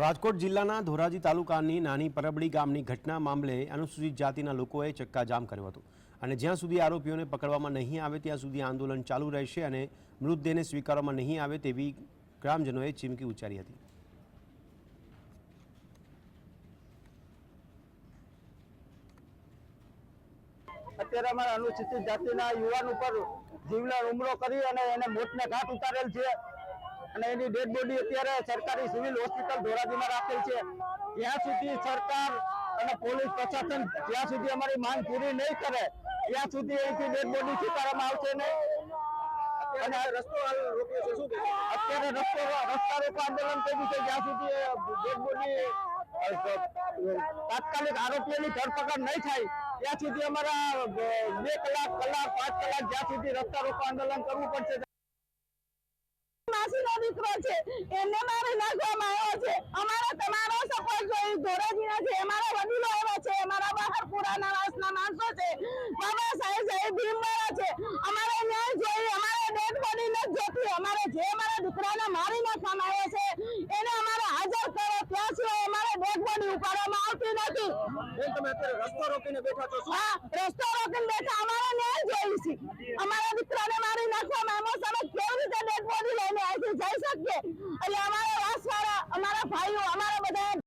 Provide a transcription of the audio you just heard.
રાજકોટ જિલ્લાના ધોરાજી તાલુકાની નાની પરબડી ગામની ઘટના મામલે અનુસૂચિત જાતિના લોકોએ ચક્કાજામ કર્યો હતો. અને જ્યાં સુધી આરોપીઓને પકડવામાં નહીં આવે, ત્યાં સુધી આંદોલન ચાલુ રહેશે અને મૃતદેહને સ્વીકારવામાં નહીં આવે તેવી ગ્રામજનોએ ચીમકી ઉચ્ચારી હતી. અત્યારે અમારા અનુસૂચિત જાતિના યુવાન ઉપર જીવલેણ હુમલો કરી અને એને મોતને ઘાટ ઉતારેલ છે. અને એની ડેડ બોડી અત્યારે સરકારી સિવિલ હોસ્પિટલ ધોરાજીમાં રાખેલ છે. જ્યાં સુધી સરકાર અને પોલીસ પ્રશાસન જ્યાં સુધી અમારી માંગ પૂરી નહીં કરે, ત્યાં સુધી અહીંથી ડેડ બોડી સ્વીકારવામાં આવશે નહીં. અને અત્યારે રસ્તો રસ્તા રોકો આંદોલન કર્યું છે. જ્યાં સુધી ડેડ બોડી તાત્કાલિક આરોપીઓની ધરપકડ નહીં થાય, ત્યાં સુધી અમારા બે કલાક કલાક, પાંચ કલાક જ્યાં સુધી રસ્તા રોકો આંદોલન કરવું પડશે. દીકરો છે એને મારી નાખવામાં આવ્યો છે. અમારો તમારો સપોર્ટ જોઈ ધોરાજીના છે અમારા વડીલો એવા છે અમારા બહાર પુરાના વાસના માણસો છે. બાબા સાહેબ સાહેબ ભીમવાળા છે. અમારે ન્યાય જોઈએ અમારે ડેડ બોડી નથી જોતી. અમારે જે અમારા દીકરાને મારી નાખવામાં આવ્યો છે એને અમારે હાજર કરો. ત્યાં સિવાય અમારે ડેડ બોડી ઉપાડવામાં આવતી નથી. બેન તમે અત્યારે રસ્તો રોકીને બેઠા અમારે ન્યાય હા আমার